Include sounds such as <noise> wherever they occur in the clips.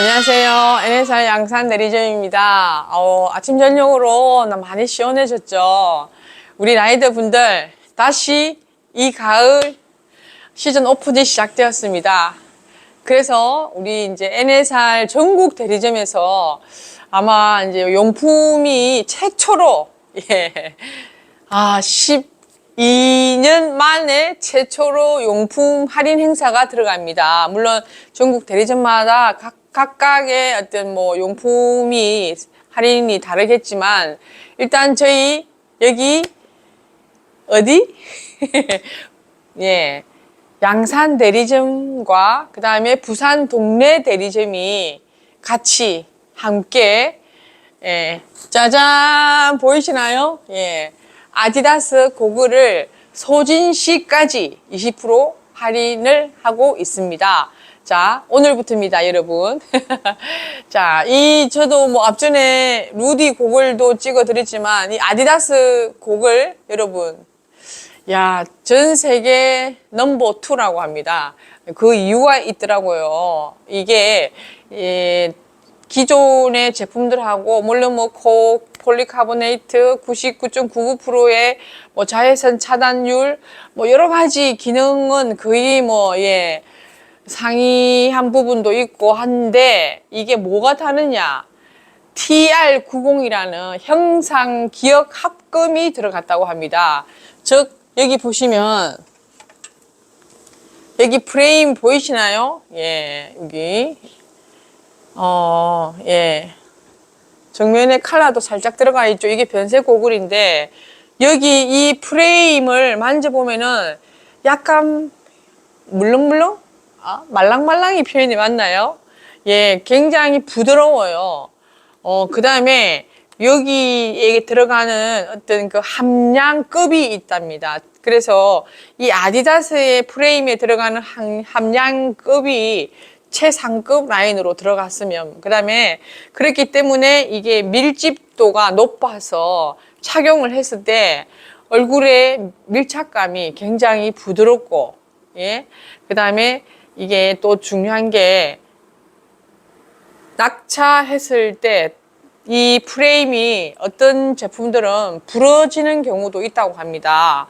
안녕하세요. NSR 양산 내리점입니다. 어, 아침 저녁으로 나 많이 시원해졌죠. 우리 라이더 분들 다시 이 가을 시즌 오픈이 시작되었습니다. 그래서 우리 이제 NSR 전국 대리점에서 아마 이제 용품이 최초로 예. 아, 12년 만에 최초로 용품 할인 행사가 들어갑니다. 물론 전국 대리점마다 각, 각각의 어떤 뭐 용품이 할인이 다르겠지만 일단 저희 여기 어디? <laughs> 예. 양산 대리점과 그 다음에 부산 동래 대리점이 같이 함께 예, 짜잔 보이시나요? 예, 아디다스 고글을 소진 시까지 20% 할인을 하고 있습니다. 자, 오늘부터입니다, 여러분. <laughs> 자, 이 저도 뭐 앞전에 루디 고글도 찍어 드렸지만 이 아디다스 고글 여러분 야, 전 세계 넘버 투라고 합니다. 그 이유가 있더라고요. 이게, 예, 기존의 제품들하고, 물론 뭐, 코, 폴리카보네이트 99.99%의 뭐 자외선 차단율, 뭐 여러 가지 기능은 거의 뭐, 예, 상이한 부분도 있고 한데, 이게 뭐가 다르냐? TR90이라는 형상 기억 합금이 들어갔다고 합니다. 즉, 여기 보시면 여기 프레임 보이시나요? 예, 여기 어, 예. 정면에 칼라도 살짝 들어가 있죠. 이게 변색 고글인데 여기 이 프레임을 만져보면은 약간 물렁물렁? 아, 말랑말랑이 표현이 맞나요? 예, 굉장히 부드러워요. 어, 그 다음에 여기에 들어가는 어떤 그 함량급이 있답니다. 그래서 이 아디다스의 프레임에 들어가는 함- 함량급이 최상급 라인으로 들어갔으면, 그 다음에 그렇기 때문에 이게 밀집도가 높아서 착용을 했을 때 얼굴의 밀착감이 굉장히 부드럽고, 예. 그 다음에 이게 또 중요한 게 낙차했을 때 이 프레임이 어떤 제품들은 부러지는 경우도 있다고 합니다.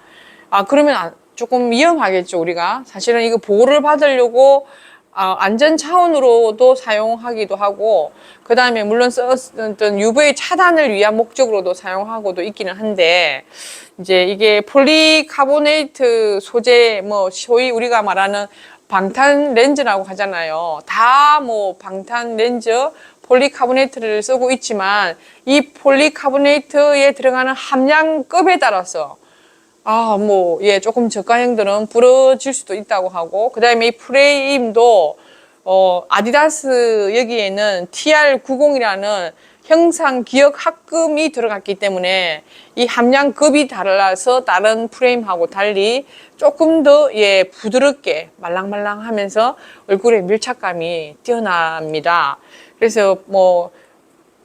아, 그러면 안- 조금 위험하겠죠, 우리가. 사실은 이거 보호를 받으려고 아, 안전 차원으로도 사용하기도 하고, 그 다음에 물론 썼던 UV 차단을 위한 목적으로도 사용하고도 있기는 한데, 이제 이게 폴리카보네이트 소재, 뭐, 소위 우리가 말하는 방탄 렌즈라고 하잖아요. 다 뭐 방탄 렌즈, 폴리카보네이트를 쓰고 있지만 이 폴리카보네이트에 들어가는 함량급에 따라서 아, 뭐, 예, 조금 저가형들은 부러질 수도 있다고 하고, 그 다음에 이 프레임도, 어, 아디다스 여기에는 TR90이라는 형상 기억 합금이 들어갔기 때문에 이 함량급이 달라서 다른 프레임하고 달리 조금 더, 예, 부드럽게 말랑말랑 하면서 얼굴의 밀착감이 뛰어납니다. 그래서 뭐,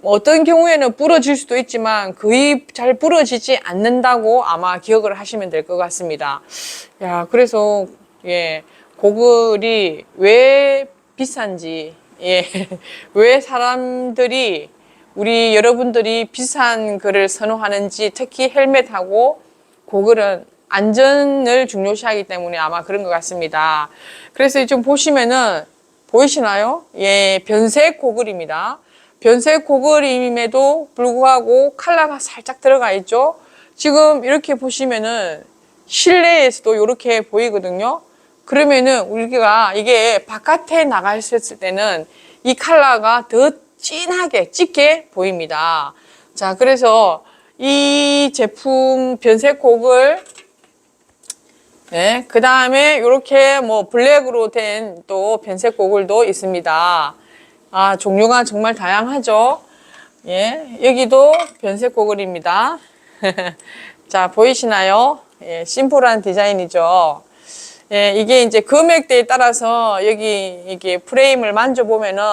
뭐 어떤 경우에는 부러질 수도 있지만 거의 잘 부러지지 않는다고 아마 기억을 하시면 될 것 같습니다. 야, 그래서 예, 고글이 왜 비싼지, 예, <laughs> 왜 사람들이 우리 여러분들이 비싼 거를 선호하는지 특히 헬멧하고 고글은 안전을 중요시하기 때문에 아마 그런 것 같습니다. 그래서 좀 보시면은 보이시나요? 예, 변색 고글입니다. 변색 고글임에도 불구하고 컬러가 살짝 들어가 있죠. 지금 이렇게 보시면은 실내에서도 이렇게 보이거든요. 그러면은 우리가 이게 바깥에 나가 있을 때는 이 컬러가 더 진하게 짙게 보입니다. 자, 그래서 이 제품 변색 고글 네, 그 다음에 이렇게 뭐 블랙으로 된 또 변색 고글도 있습니다. 아, 종류가 정말 다양하죠. 예, 여기도 변색 고글입니다. <laughs> 자, 보이시나요? 예, 심플한 디자인이죠. 예, 이게 이제 금액대에 따라서 여기 이게 프레임을 만져보면은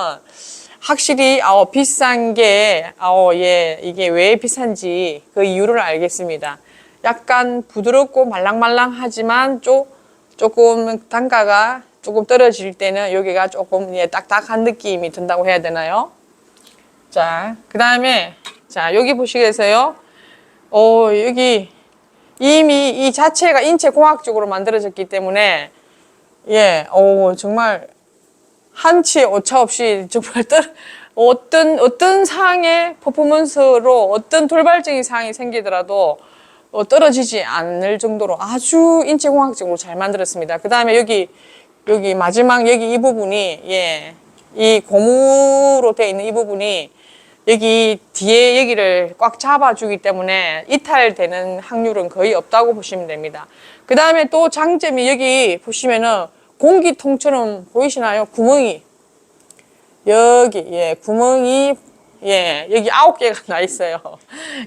확실히 어, 비싼 게 어, 예, 이게 왜 비싼지 그 이유를 알겠습니다. 약간 부드럽고 말랑말랑하지만 좀 조금 단가가 조금 떨어질 때는 여기가 조금 예, 딱딱한 느낌이 든다고 해야 되나요? 자, 그 다음에 자 여기 보시겠어요? 어 여기 이미 이 자체가 인체 공학적으로 만들어졌기 때문에 예, 오 정말 한치 오차 없이 정말 떨, 어떤 어떤 상황의 퍼포먼스로 어떤 돌발적인 상황이 생기더라도 어, 떨어지지 않을 정도로 아주 인체 공학적으로 잘 만들었습니다. 그 다음에 여기 여기 마지막 여기 이 부분이 예, 이 고무로 되어 있는 이 부분이 여기 뒤에 여기를 꽉 잡아주기 때문에 이탈되는 확률은 거의 없다고 보시면 됩니다. 그 다음에 또 장점이 여기 보시면은 공기통처럼 보이시나요? 구멍이 여기 예 구멍이 예 여기 아홉 개가 <laughs> 나 있어요.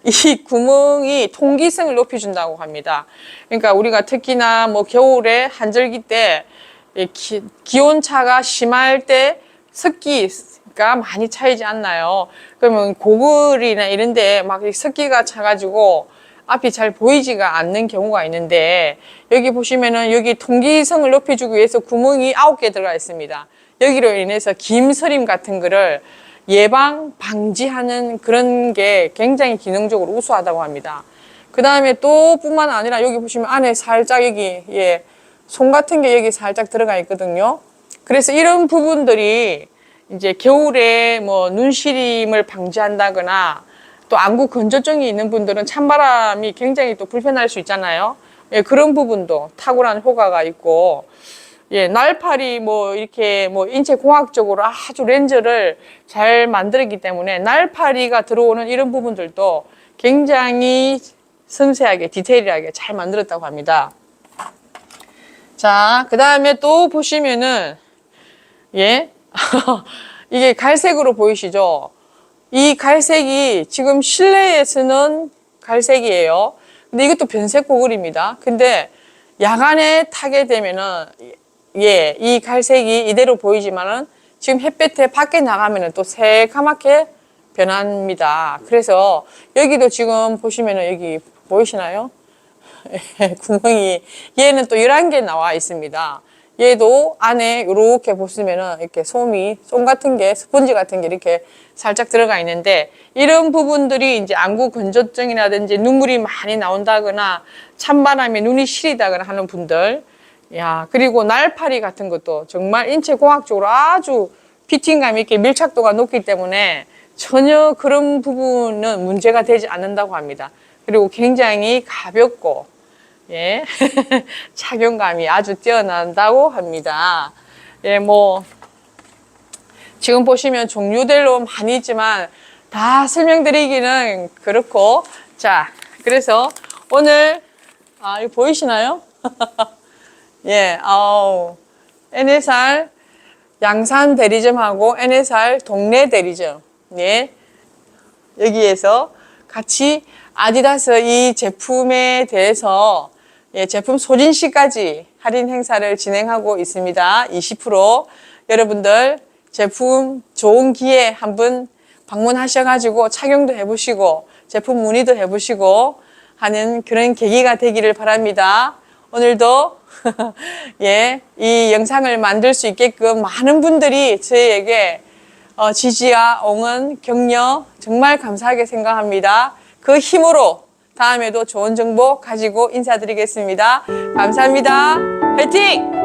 이 구멍이 통기성을 높여준다고 합니다. 그러니까 우리가 특히나 뭐 겨울에 한절기 때이 기, 기온 차가 심할 때 습기 가 많이 차이지 않나요? 그러면 고글이나 이런데 막이 습기가 차가지고 앞이 잘 보이지가 않는 경우가 있는데 여기 보시면은 여기 통기성을 높여주기 위해서 구멍이 아홉 개 들어가 있습니다. 여기로 인해서 김서림 같은 거를 예방 방지하는 그런 게 굉장히 기능적으로 우수하다고 합니다. 그 다음에 또 뿐만 아니라 여기 보시면 안에 살짝 여기 예, 손 같은 게 여기 살짝 들어가 있거든요. 그래서 이런 부분들이 이제 겨울에 뭐 눈시림을 방지한다거나 또 안구 건조증이 있는 분들은 찬바람이 굉장히 또 불편할 수 있잖아요. 예, 그런 부분도 탁월한 효과가 있고 예, 날파리 뭐 이렇게 뭐 인체 공학적으로 아주 렌즈를 잘 만들었기 때문에 날파리가 들어오는 이런 부분들도 굉장히 섬세하게 디테일하게 잘 만들었다고 합니다. 자, 그 다음에 또 보시면은 예, <laughs> 이게 갈색으로 보이시죠? 이 갈색이 지금 실내에서는 갈색이에요. 근데 이것도 변색 고글입니다. 근데 야간에 타게 되면은 예, 이 갈색이 이대로 보이지만은 지금 햇볕에 밖에 나가면은 또 새까맣게 변합니다. 그래서 여기도 지금 보시면은 여기 보이시나요? <laughs> 구멍이 얘는 또 11개 나와 있습니다. 얘도 안에 이렇게 보시면은 이렇게 솜이 솜 같은 게 스펀지 같은 게 이렇게 살짝 들어가 있는데 이런 부분들이 이제 안구 건조증이라든지 눈물이 많이 나온다거나 찬바람에 눈이 시리다거나 하는 분들 야 그리고 날파리 같은 것도 정말 인체 공학적으로 아주 피팅감 있게 밀착도가 높기 때문에 전혀 그런 부분은 문제가 되지 않는다고 합니다. 그리고 굉장히 가볍고 예, <laughs> 착용감이 아주 뛰어난다고 합니다. 예, 뭐, 지금 보시면 종류별로 많이 있지만 다 설명드리기는 그렇고, 자, 그래서 오늘, 아, 이거 보이시나요? <laughs> 예, 아우, NSR 양산 대리점하고 NSR 동네 대리점, 예, 여기에서 같이 아디다스 이 제품에 대해서 예, 제품 소진 시까지 할인 행사를 진행하고 있습니다. 20% 여러분들 제품 좋은 기회 한번 방문하셔가지고 착용도 해보시고 제품 문의도 해보시고 하는 그런 계기가 되기를 바랍니다. 오늘도 <laughs> 예, 이 영상을 만들 수 있게끔 많은 분들이 저희에게 어, 지지와 응원, 격려 정말 감사하게 생각합니다. 그 힘으로 다음에도 좋은 정보 가지고 인사드리겠습니다. 감사합니다. 화이팅!